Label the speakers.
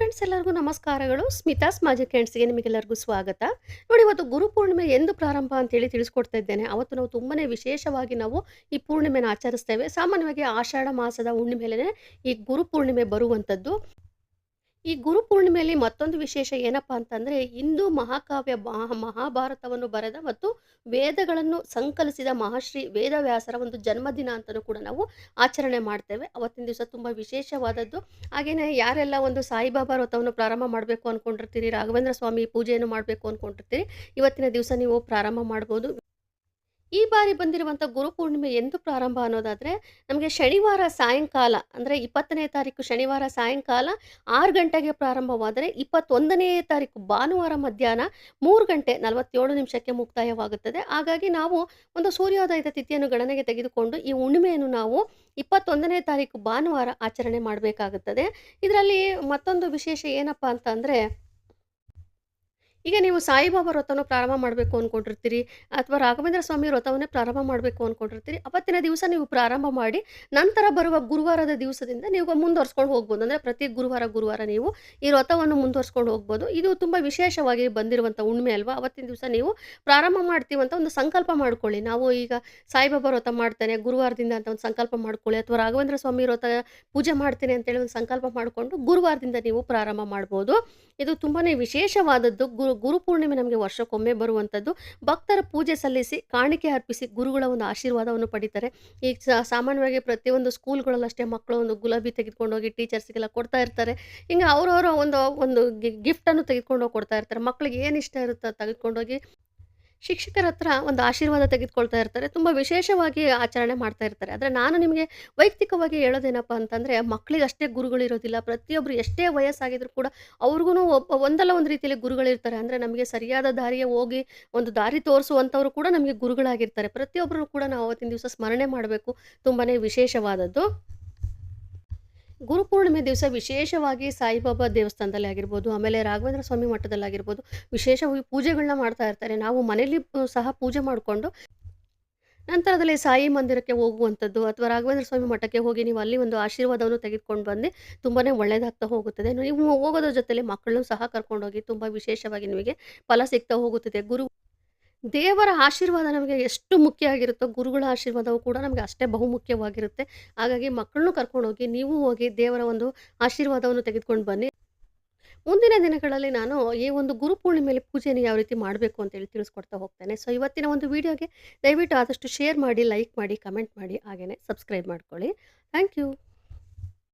Speaker 1: Friends ಎಲ್ಲರಿಗೂ ನಮಸ್ಕಾರಗಳು. Smitha's magic ಹ್ಯಾಂಡ್ಸ್ಗೆ ನಿಮಗೆಲ್ಲರಿಗೂ ಸ್ವಾಗತ. ನೋಡಿ, ಇವತ್ತು ಗುರು ಪೂರ್ಣಿಮೆ ಎಂದು ಪ್ರಾರಂಭ ಅಂತೇಳಿ ತಿಳಿಸ್ಕೊಡ್ತಾ ಇದ್ದೇನೆ. ಅವತ್ತು ನಾವು ತುಂಬನೇ ವಿಶೇಷವಾಗಿ ನಾವು ಈ ಪೂರ್ಣಿಮೆನ ಆಚರಿಸ್ತೇವೆ. ಸಾಮಾನ್ಯವಾಗಿ ಆಷಾಢ ಮಾಸದ ಹುಣ್ಣಿಮೆಲೆ ಈ ಗುರು ಪೂರ್ಣಿಮೆ ಬರುವಂಥದ್ದು. ಈ ಗುರು ಪೂರ್ಣಿಮೆಯಲ್ಲಿ ಮತ್ತೊಂದು ವಿಶೇಷ ಏನಪ್ಪಾ ಅಂತಂದ್ರೆ, ಹಿಂದೂ ಮಹಾಕಾವ್ಯ ಮಹಾ ಮಹಾಭಾರತವನ್ನು ಬರೆದ ಮತ್ತು ವೇದಗಳನ್ನು ಸಂಕಲಿಸಿದ ಮಹಾಶ್ರೀ ವೇದವ್ಯಾಸರ ಒಂದು ಜನ್ಮದಿನ ಅಂತಲೂ ಕೂಡ ನಾವು ಆಚರಣೆ ಮಾಡ್ತೇವೆ. ಅವತ್ತಿನ ದಿವಸ ತುಂಬ ವಿಶೇಷವಾದದ್ದು. ಹಾಗೆಯೇ ಯಾರೆಲ್ಲ ಒಂದು ಸಾಯಿಬಾಬಾ ವ್ರತವನ್ನು ಪ್ರಾರಂಭ ಮಾಡಬೇಕು ಅಂದ್ಕೊಂಡಿರ್ತೀರಿ ರಾಘವೇಂದ್ರ ಸ್ವಾಮಿ ಪೂಜೆಯನ್ನು ಮಾಡಬೇಕು ಅಂದ್ಕೊಂಡಿರ್ತೀರಿ ಇವತ್ತಿನ ದಿವಸ ನೀವು ಪ್ರಾರಂಭ ಮಾಡ್ಬೋದು. ಈ ಬಾರಿ ಬಂದಿರುವಂಥ ಗುರುಪೂರ್ಣಿಮೆ ಎಂದು ಪ್ರಾರಂಭ ಅನ್ನೋದಾದರೆ, ನಮಗೆ ಶನಿವಾರ ಸಾಯಂಕಾಲ, ಅಂದರೆ ಇಪ್ಪತ್ತನೇ ತಾರೀಕು ಶನಿವಾರ ಸಾಯಂಕಾಲ ಆರು ಗಂಟೆಗೆ ಪ್ರಾರಂಭವಾದರೆ ಇಪ್ಪತ್ತೊಂದನೇ ತಾರೀಕು ಭಾನುವಾರ ಮಧ್ಯಾಹ್ನ ಮೂರು ಗಂಟೆ ನಲವತ್ತೇಳು ನಿಮಿಷಕ್ಕೆ ಮುಕ್ತಾಯವಾಗುತ್ತದೆ. ಹಾಗಾಗಿ ನಾವು ಒಂದು ಸೂರ್ಯೋದಯದ ತಿಥಿಯನ್ನು ಗಣನೆಗೆ ತೆಗೆದುಕೊಂಡು ಈ ಹುಣ್ಣಿಮೆಯನ್ನು ನಾವು ಇಪ್ಪತ್ತೊಂದನೇ ತಾರೀಕು ಭಾನುವಾರ ಆಚರಣೆ ಮಾಡಬೇಕಾಗುತ್ತದೆ. ಇದರಲ್ಲಿ ಮತ್ತೊಂದು ವಿಶೇಷ ಏನಪ್ಪ ಅಂತ ಅಂದರೆ ಈಗ ನೀವು ಸಾಯಿಬಾಬಾ ವ್ರತವನ್ನು ಪ್ರಾರಂಭ ಮಾಡಬೇಕು ಅಂದ್ಕೊಂಡಿರ್ತೀರಿ ಅಥವಾ ರಾಘವೇಂದ್ರ ಸ್ವಾಮಿ ವ್ರತವನ್ನೇ ಪ್ರಾರಂಭ ಮಾಡಬೇಕು ಅಂದ್ಕೊಂಡಿರ್ತೀರಿ ಅವತ್ತಿನ ದಿವಸ ನೀವು ಪ್ರಾರಂಭ ಮಾಡಿ ನಂತರ ಬರುವ ಗುರುವಾರದ ದಿವಸದಿಂದ ನೀವು ಮುಂದುವರ್ಸ್ಕೊಂಡು ಹೋಗ್ಬೋದು. ಅಂದರೆ ಪ್ರತಿ ಗುರುವಾರ ಗುರುವಾರ ನೀವು ಈ ವ್ರತವನ್ನು ಮುಂದುವರ್ಸ್ಕೊಂಡು ಹೋಗ್ಬೋದು. ಇದು ತುಂಬ ವಿಶೇಷವಾಗಿ ಬಂದಿರುವಂಥ ಉಣ್ಮೆ ಅಲ್ವಾ? ಅವತ್ತಿನ ದಿವಸ ನೀವು ಪ್ರಾರಂಭ ಮಾಡ್ತೀವಿ ಅಂತ ಒಂದು ಸಂಕಲ್ಪ ಮಾಡ್ಕೊಳ್ಳಿ. ನಾವು ಈಗ ಸಾಯಿಬಾಬಾ ವ್ರತ ಮಾಡ್ತೇನೆ, ಗುರುವಾರದಿಂದ ಅಂತ ಒಂದು ಸಂಕಲ್ಪ ಮಾಡ್ಕೊಳ್ಳಿ ಅಥವಾ ರಾಘವೇಂದ್ರ ಸ್ವಾಮಿ ವ್ರತ ಪೂಜೆ ಮಾಡ್ತೇನೆ ಅಂತೇಳಿ ಒಂದು ಸಂಕಲ್ಪ ಮಾಡಿಕೊಂಡು ಗುರುವಾರದಿಂದ ನೀವು ಪ್ರಾರಂಭ ಮಾಡ್ಬೋದು. ಇದು ತುಂಬಾ ವಿಶೇಷವಾದದ್ದು. ಗುರು ಗುರುಪೂರ್ಣಿಮೆ ನಮಗೆ ವರ್ಷಕ್ಕೊಮ್ಮೆ ಬರುವಂಥದ್ದು. ಭಕ್ತರ ಪೂಜೆ ಸಲ್ಲಿಸಿ, ಕಾಣಿಕೆ ಅರ್ಪಿಸಿ, ಗುರುಗಳ ಒಂದು ಆಶೀರ್ವಾದವನ್ನು ಪಡಿತಾರೆ. ಈಗ ಸಾಮಾನ್ಯವಾಗಿ ಪ್ರತಿಯೊಂದು ಸ್ಕೂಲ್ಗಳಲ್ಲಷ್ಟೇ ಮಕ್ಕಳು ಒಂದು ಗುಲಾಬಿ ತೆಗೆದುಕೊಂಡು ಹೋಗಿ ಟೀಚರ್ಸ್ಗೆಲ್ಲ ಕೊಡ್ತಾ ಇರ್ತಾರೆ. ಹಿಂಗೆ ಅವರವರ ಒಂದು ಒಂದು ಗಿಫ್ಟನ್ನು ತೆಗೆದುಕೊಂಡು ಹೋಗಿ ಕೊಡ್ತಾ ಇರ್ತಾರೆ. ಮಕ್ಕಳಿಗೆ ಏನು ಇಷ್ಟ ಇರುತ್ತೋ ತೆಗೆದುಕೊಂಡೋಗಿ ಶಿಕ್ಷಕರ ಹತ್ರ ಒಂದು ಆಶೀರ್ವಾದ ತೆಗೆದುಕೊಳ್ತಾ ಇರ್ತಾರೆ. ತುಂಬ ವಿಶೇಷವಾಗಿ ಆಚರಣೆ ಮಾಡ್ತಾ ಇರ್ತಾರೆ. ಆದರೆ ನಾನು ನಿಮಗೆ ವೈಯಕ್ತಿಕವಾಗಿ ಹೇಳೋದೇನಪ್ಪ ಅಂತಂದರೆ ಮಕ್ಕಳಿಗೆ ಅಷ್ಟೇ ಗುರುಗಳಿರೋದಿಲ್ಲ ಪ್ರತಿಯೊಬ್ಬರು ಎಷ್ಟೇ ವಯಸ್ಸಾಗಿದ್ರು ಕೂಡ ಅವ್ರಿಗೂ ಒಂದಲ್ಲ ಒಂದು ರೀತಿಯಲ್ಲಿ ಗುರುಗಳಿರ್ತಾರೆ ಅಂದರೆ ನಮಗೆ ಸರಿಯಾದ ದಾರಿಯ ಹೋಗಿ ಒಂದು ದಾರಿ ತೋರಿಸುವಂಥವ್ರು ಕೂಡ ನಮಗೆ ಗುರುಗಳಾಗಿರ್ತಾರೆ. ಪ್ರತಿಯೊಬ್ಬರು ಕೂಡ ನಾವು ಅವತ್ತಿನ ದಿವಸ ಸ್ಮರಣೆ ಮಾಡಬೇಕು. ತುಂಬಾ ವಿಶೇಷವಾದದ್ದು. ಗುರುಪೂರ್ಣಿಮೆ ದಿವಸ ವಿಶೇಷವಾಗಿ ಸಾಯಿಬಾಬಾ ದೇವಸ್ಥಾನದಲ್ಲಿ ಆಗಿರ್ಬೋದು, ಆಮೇಲೆ ರಾಘವೇಂದ್ರ ಸ್ವಾಮಿ ಮಠದಲ್ಲಿ ಆಗಿರ್ಬೋದು ವಿಶೇಷವಾಗಿ ಪೂಜೆಗಳನ್ನ ಮಾಡ್ತಾ ಇರ್ತಾರೆ. ನಾವು ಮನೆಯಲ್ಲಿ ಸಹ ಪೂಜೆ ಮಾಡಿಕೊಂಡು ನಂತರದಲ್ಲಿ ಸಾಯಿ ಮಂದಿರಕ್ಕೆ ಹೋಗುವಂಥದ್ದು ಅಥವಾ ರಾಘವೇಂದ್ರ ಸ್ವಾಮಿ ಮಠಕ್ಕೆ ಹೋಗಿ ನೀವು ಅಲ್ಲಿ ಒಂದು ಆಶೀರ್ವಾದವನ್ನು ತೆಗೆದುಕೊಂಡು ಬಂದು ತುಂಬಾ ಒಳ್ಳೆಯದಾಗ್ತಾ ಹೋಗುತ್ತದೆ. ನೀವು ಹೋಗೋದ್ರ ಜೊತೆಲಿ ಮಕ್ಕಳನ್ನು ಸಹ ಕರ್ಕೊಂಡೋಗಿ ತುಂಬ ವಿಶೇಷವಾಗಿ ನಿಮಗೆ ಫಲ ಸಿಗ್ತಾ ಹೋಗುತ್ತದೆ. ಗುರು ದೇವರ ಆಶೀರ್ವಾದ ನಮಗೆ ಎಷ್ಟು ಮುಖ್ಯ ಆಗಿರುತ್ತೋ, ಗುರುಗಳ ಆಶೀರ್ವಾದವು ಕೂಡ ನಮಗೆ ಅಷ್ಟೇ ಬಹುಮುಖ್ಯವಾಗಿರುತ್ತೆ. ಹಾಗಾಗಿ ಮಕ್ಕಳನ್ನು ಕರ್ಕೊಂಡೋಗಿ ನೀವು ಹೋಗಿ ದೇವರ ಒಂದು ಆಶೀರ್ವಾದವನ್ನು ತೆಗೆದುಕೊಂಡು ಬನ್ನಿ. ಮುಂದಿನ ದಿನಗಳಲ್ಲಿ ನಾನು ಈ ಒಂದು ಗುರು ಪೂರ್ಣಿಮೆಯಲ್ಲಿ ಪೂಜೆಯನ್ನು ಯಾವ ರೀತಿ ಮಾಡಬೇಕು ಅಂತೇಳಿ ತಿಳಿಸ್ಕೊಡ್ತಾ ಹೋಗ್ತೇನೆ. ಸೊ ಇವತ್ತಿನ ಒಂದು ವಿಡಿಯೋಗೆ ದಯವಿಟ್ಟು ಆದಷ್ಟು ಶೇರ್ ಮಾಡಿ ಲೈಕ್ ಮಾಡಿ ಕಮೆಂಟ್ ಮಾಡಿ ಹಾಗೆಯೇ ಸಬ್ಸ್ಕ್ರೈಬ್ ಮಾಡ್ಕೊಳ್ಳಿ. Thank you